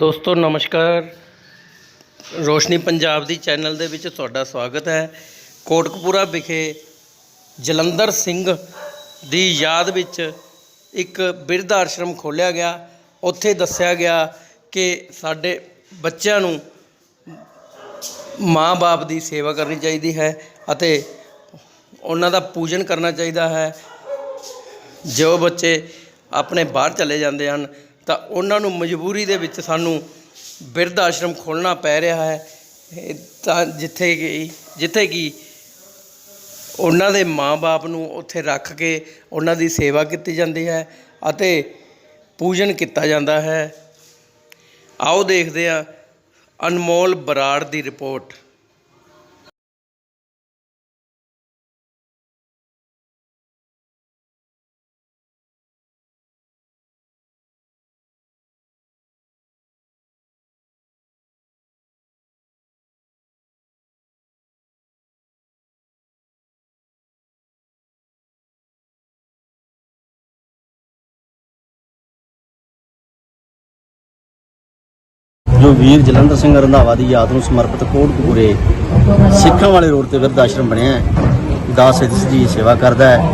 ਦੋਸਤੋ, ਨਮਸਕਾਰ। ਰੋਸ਼ਨੀ ਪੰਜਾਬ ਦੀ ਚੈਨਲ ਦੇ ਵਿੱਚ ਤੁਹਾਡਾ ਸਵਾਗਤ ਹੈ। ਕੋਟਕਪੂਰਾ ਵਿਖੇ ਜਲੰਧਰ ਸਿੰਘ ਦੀ ਯਾਦ ਵਿੱਚ ਇੱਕ ਬਿਰਧ ਆਸ਼ਰਮ ਖੋਲ੍ਹਿਆ ਗਿਆ। ਉੱਥੇ ਦੱਸਿਆ ਗਿਆ ਕਿ ਸਾਡੇ ਬੱਚਿਆਂ ਨੂੰ ਮਾਂ-ਬਾਪ ਦੀ ਸੇਵਾ ਕਰਨੀ ਚਾਹੀਦੀ ਹੈ ਅਤੇ ਉਹਨਾਂ ਦਾ ਪੂਜਨ ਕਰਨਾ ਚਾਹੀਦਾ ਹੈ। ਜੋ ਬੱਚੇ ਆਪਣੇ ਬਾਹਰ ਚਲੇ ਜਾਂਦੇ ਹਨ ਤਾਂ ਉਹਨਾਂ ਨੂੰ ਮਜਬੂਰੀ ਦੇ ਵਿੱਚ ਸਾਨੂੰ ਬਿਰਧ ਆਸ਼ਰਮ ਖੋਲ੍ਹਣਾ ਪੈ ਰਿਹਾ ਹੈ। ਤਾਂ ਜਿੱਥੇ ਕਿ ਜਿੱਥੇ ਕਿ ਉਹਨਾਂ ਦੇ ਮਾਂ-ਬਾਪ ਨੂੰ ਉੱਥੇ ਰੱਖ ਕੇ ਉਹਨਾਂ ਦੀ ਸੇਵਾ ਕੀਤੀ ਜਾਂਦੀ ਹੈ ਅਤੇ ਪੂਜਨ ਕੀਤਾ ਜਾਂਦਾ ਹੈ। ਆਓ ਦੇਖਦੇ ਹਾਂ ਅਨਮੋਲ ਬਰਾੜ ਦੀ ਰਿਪੋਰਟ। ਜੋ ਵੀਰ ਜਲੰਧਰ ਸਿੰਘ ਰੰਧਾਵਾ ਦੀ ਯਾਦ ਨੂੰ ਸਮਰਪਿਤ ਕੋਟਕਪੂਰੇ ਸਿੱਖਾਂ ਵਾਲੇ ਰੋਡ ਤੇ ਬਿਰਧ ਆਸ਼ਰਮ ਬਣਿਆ ਹੈ। ਦਾਸ ਇਸ ਦੀ ਸੇਵਾ ਕਰਦਾ ਹੈ।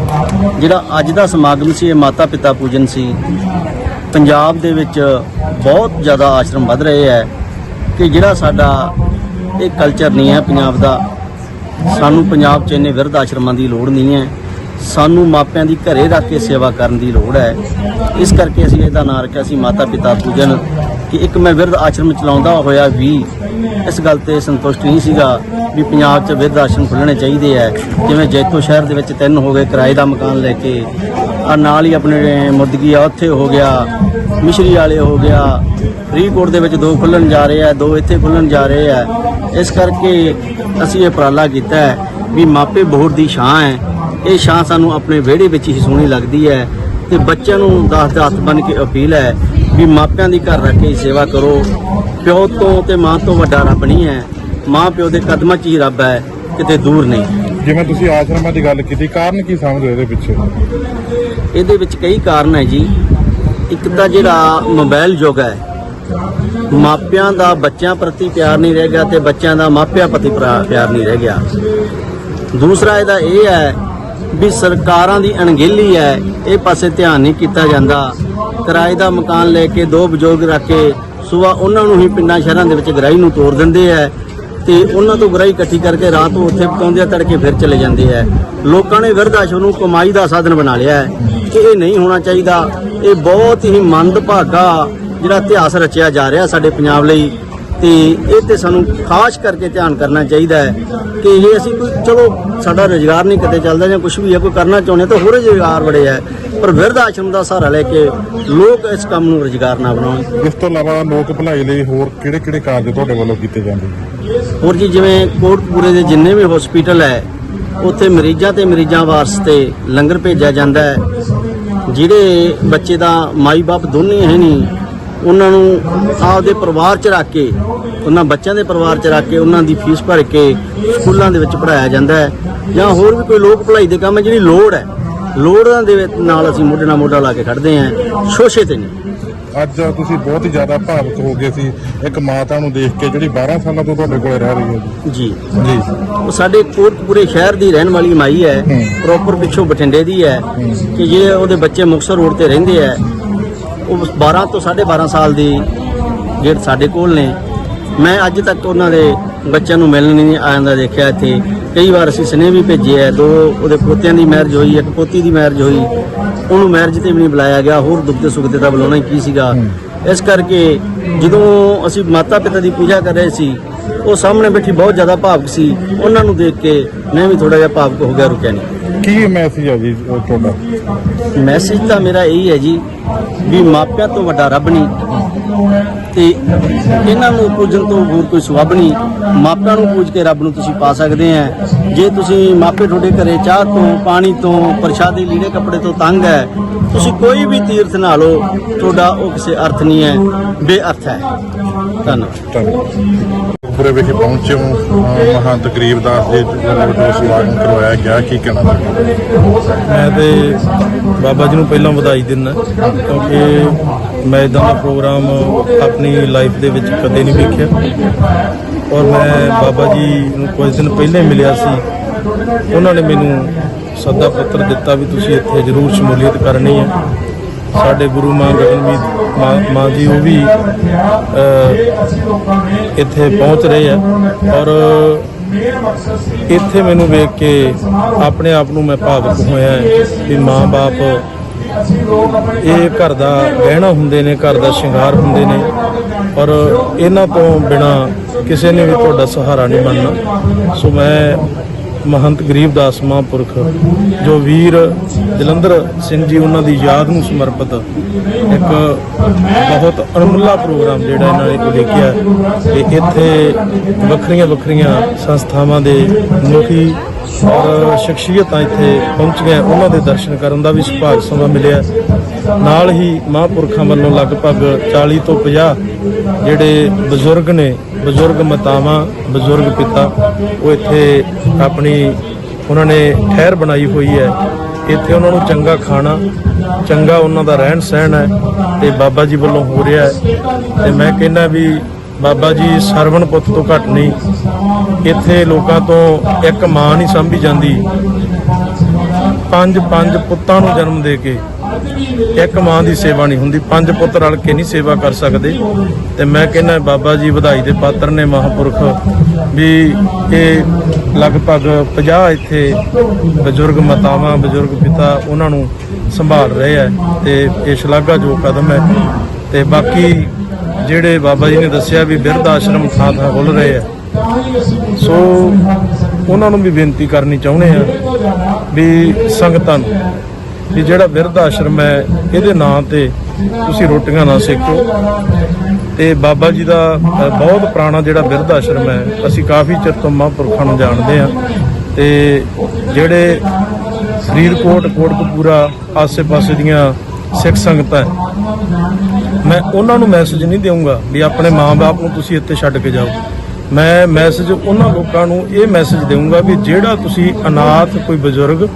ਜਿਹੜਾ ਅੱਜ ਦਾ ਸਮਾਗਮ ਸੀ, ਇਹ ਮਾਤਾ ਪਿਤਾ ਪੂਜਨ ਸੀ। ਪੰਜਾਬ ਦੇ ਵਿੱਚ ਬਹੁਤ ਜ਼ਿਆਦਾ ਆਸ਼ਰਮ ਵੱਧ ਰਹੇ ਹੈ ਕਿ ਜਿਹੜਾ ਸਾਡਾ ਇਹ ਕਲਚਰ ਨਹੀਂ ਹੈ ਪੰਜਾਬ ਦਾ। ਸਾਨੂੰ ਪੰਜਾਬ 'ਚ ਇੰਨੇ ਬਿਰਧ ਆਸ਼ਰਮਾਂ ਦੀ ਲੋੜ ਨਹੀਂ ਹੈ। ਸਾਨੂੰ ਮਾਪਿਆਂ ਦੀ ਘਰੇ ਰੱਖ ਕੇ ਸੇਵਾ ਕਰਨ ਦੀ ਲੋੜ ਹੈ। ਇਸ ਕਰਕੇ ਅਸੀਂ ਇਹਦਾ ਨਾਂ ਰੱਖਿਆ ਸੀ ਮਾਤਾ ਪਿਤਾ ਪੂਜਨ। ਕਿ ਇੱਕ ਮੈਂ ਬਿਰਧ ਆਸ਼ਰਮ ਚਲਾਉਂਦਾ ਹੋਇਆ ਵੀ ਇਸ ਗੱਲ ਤੇ ਸੰਤੁਸ਼ਟ ਨਹੀਂ ਸੀਗਾ ਵੀ ਪੰਜਾਬ 'ਚ ਬਿਰਧ ਆਸ਼ਰਮ ਖੁੱਲ੍ਹਣੇ ਚਾਹੀਦੇ ਹੈ। ਜਿਵੇਂ ਜੈਤੋ ਸ਼ਹਿਰ ਦੇ ਵਿੱਚ ਤਿੰਨ ਹੋ ਗਏ ਕਿਰਾਏ ਦਾ ਮਕਾਨ ਲੈ ਕੇ। ਆ ਨਾਲ ਹੀ ਆਪਣੇ ਮੁਰਦਗੀ ਆ, ਉੱਥੇ ਹੋ ਗਿਆ, ਮਿਸ਼ਰੀ ਵਾਲੇ ਹੋ ਗਿਆ। ਫਰੀਦਕੋਟ ਦੇ ਵਿੱਚ ਦੋ ਖੁੱਲਣ ਜਾ ਰਹੇ ਆ, ਦੋ ਇੱਥੇ ਖੁੱਲਣ ਜਾ ਰਹੇ ਆ। ਇਸ ਕਰਕੇ ਅਸੀਂ ਇਹ ਉਪਰਾਲਾ ਕੀਤਾ ਹੈ ਵੀ ਮਾਪੇ ਬੋਹੜ ਦੀ ਛਾਂ ਹੈ। ਇਹ ਛਾਂ ਸਾਨੂੰ ਆਪਣੇ ਵਿਹੜੇ ਵਿੱਚ ਹੀ ਸੋਹਣੀ ਲੱਗਦੀ ਹੈ ਤੇ ਬੱਚਿਆਂ ਨੂੰ ਦਾਸ ਦਾ ਹੱਥ ਬਨ ਕੇ ਅਪੀਲ ਹੈ ਵੀ ਮਾਪਿਆਂ ਦੀ ਘਰ ਰੱਖ ਕੇ ਸੇਵਾ ਕਰੋ। ਪਿਓ ਤੋਂ ਤੇ ਮਾਂ ਤੋਂ ਵੱਡਾ ਰੱਬ ਨਹੀਂ ਹੈ। ਮਾਂ ਪਿਓ ਦੇ ਕਦਮਾਂ 'ਚ ਹੀ ਰੱਬ ਹੈ ਕਿਤੇ ਦੂਰ ਨਹੀਂ। ਜਿਵੇਂ ਤੁਸੀਂ ਆਸ਼ਰਮਾਂ ਦੀ ਗੱਲ ਕੀਤੀ ਕਾਰਨ ਕੀ ਸਮਝਦੇ ਇਹਦੇ ਪਿੱਛੇ? ਇਹਦੇ ਵਿੱਚ ਕਈ ਕਾਰਨ ਹੈ ਜੀ। ਇੱਕ ਤਾਂ ਜਿਹੜਾ ਮੋਬਾਈਲ ਯੁੱਗ ਹੈ ਮਾਪਿਆਂ ਦਾ ਬੱਚਿਆਂ ਪ੍ਰਤੀ ਪਿਆਰ ਨਹੀਂ ਰਹਿ ਗਿਆ ਤੇ ਬੱਚਿਆਂ ਦਾ ਮਾਪਿਆਂ ਪ੍ਰਤੀ ਪਿਆ- ਪਿਆਰ ਨਹੀਂ ਰਹਿ ਗਿਆ। ਦੂਸਰਾ ਇਹਦਾ ਇਹ ਹੈ ਵੀ ਸਰਕਾਰਾਂ ਦੀ ਅਣਗਹਿਲੀ ਹੈ, ਇਹ ਪਾਸੇ ਧਿਆਨ ਨਹੀਂ ਕੀਤਾ ਜਾਂਦਾ। ਕਿਰਾਏ ਦਾ ਮਕਾਨ ਲੈ ਕੇ ਦੋ ਬਜ਼ੁਰਗ ਰੱਖ ਕੇ ਸਵੇਰ ਉਹਨਾਂ ਨੂੰ ਹੀ ਪਿੰਡਾਂ ਸ਼ਹਿਰਾਂ ਦੇ ਵਿੱਚ ਗਰਾਈ ਨੂੰ ਤੋੜ ਦਿੰਦੇ ਹੈ ਤੇ ਉਹਨਾਂ ਤੋਂ ਗਰਾਈ ਇਕੱਠੀ ਕਰਕੇ ਰਾਤ ਨੂੰ ਉੱਥੇ ਪਕਾਉਂਦੇ ਆ, ਤੜਕੇ ਫਿਰ ਚਲੇ ਜਾਂਦੇ ਆ ਲੋਕਾਂ ਨੇ ਵਿਰਧ ਨੂੰ ਕਮਾਈ ਦਾ ਸਾਧਨ ਬਣਾ ਲਿਆ ਹੈ ਕਿ ਇਹ ਨਹੀਂ ਹੋਣਾ ਚਾਹੀਦਾ। ਇਹ ਬਹੁਤ ਹੀ ਮੰਦਭਾਗਾ ਜਿਹੜਾ ਇਤਿਹਾਸ ਰਚਿਆ ਜਾ ਰਿਹਾ ਸਾਡੇ ਪੰਜਾਬ ਲਈ। ਤੇ ਇਹ ਤੇ ਸਾਨੂੰ ਖਾਸ ਕਰਕੇ ਧਿਆਨ ਕਰਨਾ ਚਾਹੀਦਾ ਹੈ ਕਿ ਇਹ ਅਸੀਂ ਕੋਈ ਚਲੋ ਸਾਡਾ ਰੋਜ਼ਗਾਰ ਨਹੀਂ ਕਿਤੇ ਚੱਲਦਾ ਜਾਂ ਕੁਝ ਵੀ ਹੈ ਕੋਈ ਕਰਨਾ ਚਾਹੁੰਦੇ ਤਾਂ ਹੋਰ ਰੋਜ਼ਗਾਰ ਬੜੇ ਹੈ ਪਰ ਵਿਰਧ ਆਸ਼ਰਮ ਦਾ ਸਹਾਰਾ ਲੈ ਕੇ ਲੋਕ ਇਸ ਕੰਮ ਨੂੰ ਰੋਜ਼ਗਾਰ ਨਾ ਬਣਾਉਣ। ਇਸ ਤੋਂ ਇਲਾਵਾ ਲੋਕ ਭਲਾਈ ਲਈ ਹੋਰ ਕਿਹੜੇ ਕਿਹੜੇ ਕਾਰਜ ਤੁਹਾਡੇ ਵੱਲੋਂ ਕੀਤੇ ਜਾਂਦੇ? ਨੇ ਹੋਰ ਜੀ ਜਿਵੇਂ ਕੋਟਪੂਰੇ ਦੇ ਜਿੰਨੇ ਵੀ ਹਸਪੀਟਲ ਹੈ ਉੱਥੇ ਮਰੀਜ਼ਾਂ ਤੇ ਮਰੀਜ਼ਾਂ ਵਾਸਤੇ ਲੰਗਰ ਭੇਜਿਆ ਜਾਂਦਾ ਹੈ ਜਿਹੜੇ ਬੱਚੇ ਦਾ ਮਾਈ-ਬਾਪ ਦੋਨੇ ਹੈ ਨਹੀਂ ਉਹਨਾਂ ਨੂੰ ਆਪਦੇ ਪਰਿਵਾਰ 'ਚ ਰੱਖ ਕੇ ਉਹਨਾਂ ਬੱਚਿਆਂ ਦੇ ਪਰਿਵਾਰ 'ਚ ਰੱਖ ਕੇ ਉਹਨਾਂ ਦੀ ਫੀਸ ਭਰ ਕੇ ਸਕੂਲਾਂ ਦੇ ਵਿੱਚ ਪੜਾਇਆ ਜਾਂਦਾ ਹੈ। ਜਾਂ ਹੋਰ ਵੀ ਕੋਈ ਲੋਕ ਭਲਾਈ ਦੇ ਕੰਮ ਹੈ ਜਿਹੜੀ ਲੋੜ ਹੈ। ਲੋੜਾਂ ਦੇ ਨਾਲ ਅਸੀਂ ਮੋਢੇ ਨਾਲ ਮੋਢਾ ਲਾ ਕੇ ਖੜਦੇ ਹਾਂ। ਸ਼ੋਸ਼ੇ ਤੇ ਨਹੀਂ। ਅੱਜ ਤੁਸੀਂ ਬਹੁਤ ਹੀ ਜ਼ਿਆਦਾ ਭਾਵੁਕ ਹੋ ਗਏ ਸੀ। ਇੱਕ ਮਾਤਾ ਨੂੰ ਦੇਖ ਕੇ ਜਿਹੜੀ 12 ਸਾਲਾਂ ਤੋਂ ਤੁਹਾਡੇ ਕੋਲੇ ਰਹਿ ਰਹੀ ਹੈ। ਜੀ। ਜੀ। ਉਹ ਸਾਡੇ ਕੋਟਪੂਰੇ ਸ਼ਹਿਰ ਦੀ ਰਹਿਣ ਵਾਲੀ ਮਾਈ ਹੈ। ਪ੍ਰੋਪਰ ਪਿੱਛੋਂ ਬਠਿੰਡੇ ਦੀ ਹੈ। ਕਿ ਜੇ ਉਹਦੇ ਬੱਚੇ ਮੁਕਤਸਰ ਰੋਡ ਤੇ ਰਹਿੰਦੇ ਹੈ ਉਹ 12 ਤੋਂ 12.5 ਸਾਲ ਦੀ ਜਿਹੜੇ ਸਾਡੇ ਕੋਲ ਨੇ ਮੈਂ ਅੱਜ ਤੱਕ ਉਹਨਾਂ ਦੇ ਬੱਚਿਆਂ ਨੂੰ ਮਿਲਣ ਨਹੀਂ ਆਇਆਂ ਦੇਖਿਆ ਇੱਥੇ। ਕਈ ਵਾਰ ਅਸੀਂ ਸਨੇਹ ਵੀ ਭੇਜੇ ਹੈ ਦੋ ਉਹਦੇ ਪੋਤਿਆਂ ਦੀ ਮੈਰਿਜ ਹੋਈ ਇੱਕ ਪੋਤੀ ਦੀ ਮੈਰਿਜ ਹੋਈ। ਉਹਨੂੰ ਮੈਰਿਜ ਤੇ ਵੀ ਨਹੀਂ ਬੁਲਾਇਆ ਗਿਆ ਹੋਰ ਦੁੱਖ ਤੇ ਸੁੱਖ ਤੇ ਤਾਂ ਬੁਲਾਉਣਾ ਹੀ ਕੀ ਸੀਗਾ। ਇਸ ਕਰਕੇ ਜਦੋਂ ਅਸੀਂ ਮਾਤਾ ਪਿਤਾ ਦੀ ਪੂਜਾ ਕਰ ਰਹੇ ਸੀ ਉਹ ਸਾਹਮਣੇ ਬੈਠੀ ਬਹੁਤ ਜ਼ਿਆਦਾ ਭਾਵੁਕ ਸੀ। ਉਹਨਾਂ ਨੂੰ ਦੇਖ ਕੇ ਮੈਂ ਵੀ ਥੋੜਾ ਜਿਹਾ ਭਾਵੁਕ ਹੋ ਗਿਆ ਰੁਕਿਆ ਨਹੀਂ। ਕੀ ਮੈਸੇਜ ਹੈ ਜੀ ਉਹ ਤੁਹਾਡਾ? ਮੈਸੇਜ ਤਾਂ ਮੇਰਾ ਇਹੀ ਹੈ ਜੀ ਵੀ ਮਾਪਿਆਂ ਤੋਂ ਵੱਡਾ ਰੱਬ ਨਹੀਂ ਤੇ ਇਹਨਾਂ ਨੂੰ ਪੂਜਣ ਤੋਂ ਹੋਰ ਕੋਈ ਸਵੱਬ ਨਹੀਂ। ਮਾਪਿਆਂ ਨੂੰ ਪੂਜ ਕੇ ਰੱਬ ਨੂੰ ਤੁਸੀਂ ਪਾ ਸਕਦੇ ਆ ਜੇ ਤੁਸੀਂ ਮਾਪੇ ਤੁਹਾਡੇ ਘਰੇ ਚਾਹ ਤੋਂ, ਪਾਣੀ ਤੋਂ, ਪ੍ਰਸ਼ਾਦੇ, ਲੀੜੇ ਕੱਪੜੇ ਤੋਂ ਤੰਗ ਹੈ, ਤੁਸੀਂ ਕੋਈ ਵੀ ਤੀਰਥ ਨਾ ਲਓ, ਤੁਹਾਡਾ ਉਹ ਕਿਸੇ ਅਰਥ ਨਹੀਂ ਹੈ, ਬੇਅਰਥ ਹੈ। ਧੰਨਵਾਦ। ਧੰਨਵਾਦ ਪੂਰੇ ਵਿਖੇ ਪਹੁੰਚੇ ਹੋ ਮਹੰਤ ਗਰੀਬਦਾਸ ਜੀ ਜੋ ਸਮਾਗਮ ਕਰਵਾਇਆ ਗਿਆ ਕੀ ਕਹਿਣਾ ਮੈਂ ਤੇ ਬਾਬਾ ਜੀ ਨੂੰ ਪਹਿਲਾਂ ਵਧਾਈ ਦਿੰਦਾ ਕਿਉਂਕਿ ਮੈਂ ਇਦਾਂ ਦਾ ਪ੍ਰੋਗਰਾਮ ਆਪਣੀ ਲਾਈਫ ਦੇ ਵਿੱਚ ਕਦੇ ਨਹੀਂ ਵੇਖਿਆ। ਔਰ ਮੈਂ ਬਾਬਾ ਜੀ ਨੂੰ ਕੁਝ ਦਿਨ ਪਹਿਲੇ ਮਿਲਿਆ ਸੀ। ਉਹਨਾਂ ਨੇ ਮੈਨੂੰ ਸੱਦਾ ਪੱਤਰ ਦਿੱਤਾ ਵੀ ਤੁਸੀਂ ਇੱਥੇ ਜ਼ਰੂਰ ਸ਼ਮੂਲੀਅਤ ਕਰਨੀ ਹੈ। ਸਾਡੇ ਗੁਰੂ ਮਾਂ ਗਗਨਮੀਤ ਮਾਂ- ਮਾਂ ਜੀ ਉਹ ਵੀ ਇੱਥੇ ਪਹੁੰਚ ਰਹੇ ਆ। ਔਰ ਇੱਥੇ ਮੈਨੂੰ ਵੇਖ ਕੇ ਆਪਣੇ ਆਪ ਨੂੰ ਮੈਂ ਭਾਵੁਕ ਹੋਇਆ ਵੀ ਮਾਂ-ਬਾਪ ਇਹ ਘਰ ਦਾ ਗਹਿਣਾ ਹੁੰਦੇ ਨੇ, ਘਰ ਦਾ ਸ਼ਿੰਗਾਰ ਹੁੰਦੇ ਨੇ। ਔਰ ਇਹਨਾਂ ਤੋਂ ਬਿਨਾ ਕਿਸੇ ਨੇ ਵੀ ਤੁਹਾਡਾ ਸਹਾਰਾ ਨਹੀਂ ਬਣਨਾ ਸੋ ਮੈਂ ਮਹੰਤ ਗਰੀਬਦਾਸ ਮਹਾਂਪੁਰਖ, ਜੋ ਵੀਰ ਜਲੰਧਰ ਸਿੰਘ ਜੀ ਉਹਨਾਂ ਦੀ ਯਾਦ ਨੂੰ ਸਮਰਪਿਤ ਇੱਕ ਬਹੁਤ ਅਣਮੁੱਲਾ ਪ੍ਰੋਗਰਾਮ ਜਿਹੜਾ ਇਹਨਾਂ ਨੇ ਲਿਖਿਆ ਕਿ ਇੱਥੇ ਵੱਖਰੀਆਂ ਵੱਖਰੀਆਂ ਸੰਸਥਾਵਾਂ ਦੇ ਮੁਖੀ ਔਰ ਸ਼ਖਸੀਅਤਾਂ ਇੱਥੇ ਪਹੁੰਚੀਆਂ ਉਹਨਾਂ ਦੇ ਦਰਸ਼ਨ ਕਰਨ ਦਾ ਵੀ ਸੁਭਾਗ ਸਮਾਂ ਮਿਲਿਆ ਨਾਲ ਹੀ ਮਹਾਂਪੁਰਖਾਂ ਵੱਲੋਂ ਲਗਭਗ 40 ਤੋਂ 50 ਜਿਹੜੇ ਬਜ਼ੁਰਗ ਨੇ, ਬਜ਼ੁਰਗ ਮਾਤਾਵਾਂ, ਬਜ਼ੁਰਗ ਪਿਤਾ, ਉਹ ਇੱਥੇ ਆਪਣੀ, ਉਹਨਾਂ ਨੇ ਠਹਿਰ ਬਣਾਈ ਹੋਈ ਹੈ। ਇੱਥੇ ਉਹਨਾਂ ਨੂੰ ਚੰਗਾ ਖਾਣਾ, ਚੰਗਾ ਉਹਨਾਂ ਦਾ ਰਹਿਣ ਸਹਿਣ ਹੈ ਤੇ ਬਾਬਾ ਜੀ ਵੱਲੋਂ ਹੋ ਰਿਹਾ ਹੈ। ਤੇ ਮੈਂ ਕਹਿੰਦਾ ਵੀ ਬਾਬਾ ਜੀ ਸਰਵਣ ਪੁੱਤ ਤੋਂ ਘੱਟ ਨਹੀਂ, ਇੱਥੇ ਲੋਕਾਂ ਤੋਂ ਇੱਕ ਮਾਂ ਨਹੀਂ ਸੰਭੀ ਜਾਂਦੀ। ਪੰਜ ਪੰਜ ਪੁੱਤਾਂ ਨੂੰ ਜਨਮ ਦੇ ਕੇ ਇੱਕ ਮਾਂ ਦੀ ਸੇਵਾ ਨਹੀਂ ਹੁੰਦੀ, ਪੰਜ ਪੁੱਤ ਰਲ ਕੇ ਨਹੀਂ ਸੇਵਾ ਕਰ ਸਕਦੇ। ਤੇ ਮੈਂ ਕਹਿੰਦਾ, ਬਾਬਾ ਜੀ ਵਧਾਈ ਦੇ ਪਾਤਰ ਨੇ ਮਹਾਂਪੁਰਖ, ਵੀ ਇਹ ਲਗਭਗ 50 ਇੱਥੇ ਬਜ਼ੁਰਗ ਮਾਤਾਵਾਂ, ਬਜ਼ੁਰਗ ਪਿਤਾ ਉਹਨਾਂ ਨੂੰ ਸੰਭਾਲ ਰਹੇ ਆ ਤੇ ਇਹ ਸ਼ਲਾਘਾਯੋਗ ਕਦਮ ਹੈ। ਤੇ ਬਾਕੀ ਜਿਹੜੇ ਬਾਬਾ ਜੀ ਨੇ ਦੱਸਿਆ ਵੀ ਬਿਰਧ ਆਸ਼ਰਮ ਥਾਂ ਥਾਂ ਖੁੱਲ ਰਹੇ ਆ। ਸੋ ਉਹਨਾਂ ਨੂੰ ਵੀ ਬੇਨਤੀ ਕਰਨੀ ਚਾਹੁੰਦੇ ਆ ਵੀ ਸੰਗਤਾਂ ਨੂੰ ਕਿ ਜਿਹੜਾ ਬਿਰਧ ਆਸ਼ਰਮ ਹੈ, ਇਹਦੇ ਨਾਂ ਤੇ ਤੁਸੀਂ ਰੋਟੀਆਂ ਨਾ ਸੇਕੋ। ਤੇ ਬਾਬਾ ਜੀ ਦਾ ਬਹੁਤ ਪੁਰਾਣਾ ਜਿਹੜਾ ਬਿਰਧ ਆਸ਼ਰਮ ਹੈ, ਅਸੀਂ ਕਾਫੀ ਚਿਰ ਤੋਂ ਮਹਾਂਪੁਰਖਾਂ ਨੂੰ ਜਾਣਦੇ ਆ ਤੇ ਜਿਹੜੇ ਫਰੀਦਕੋਟ, ਕੋਟਕਪੂਰਾ ਆਸੇ-ਪਾਸੇ ਦੀਆਂ ਸਿੱਖ ਸੰਗਤਾਂ ਮੈਂ ਉਹਨਾਂ ਨੂੰ ਮੈਸੇਜ ਨਹੀਂ ਦੇਵਾਂਗਾ ਵੀ ਆਪਣੇ ਮਾਂ-ਬਾਪ ਨੂੰ ਤੁਸੀਂ ਇੱਥੇ ਛੱਡ ਕੇ ਜਾਓ। ਮੈਂ ਮੈਸੇਜ ਉਹਨਾਂ ਲੋਕਾਂ ਨੂੰ ਇਹ ਮੈਸੇਜ ਦੇਵਾਂਗਾ ਵੀ ਜਿਹੜਾ ਤੁਸੀਂ ਅਨਾਥ, ਕੋਈ ਬਜ਼ੁਰਗ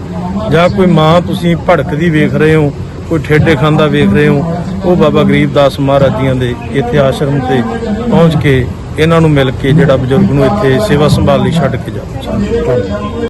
ਜਾਂ ਕੋਈ ਮਾਂ ਤੁਸੀਂ ਭੜਕਦੀ ਵੇਖ ਰਹੇ ਹੋ, ਕੋਈ ਠੇਡੇ ਖਾਂਦਾ ਵੇਖ ਰਹੇ ਹੋ, ਉਹ ਬਾਬਾ ਗਰੀਬਦਾਸ ਮਹਾਰਾਜ ਜੀਆਂ ਦੇ ਇੱਥੇ ਆਸ਼ਰਮ ਤੇ ਪਹੁੰਚ ਕੇ ਇਹਨਾਂ ਨੂੰ ਮਿਲ ਕੇ ਜਿਹੜਾ ਬਜ਼ੁਰਗ ਨੂੰ ਇੱਥੇ ਸੇਵਾ ਸੰਭਾਲ ਲਈ ਛੱਡ ਕੇ ਜਾਓ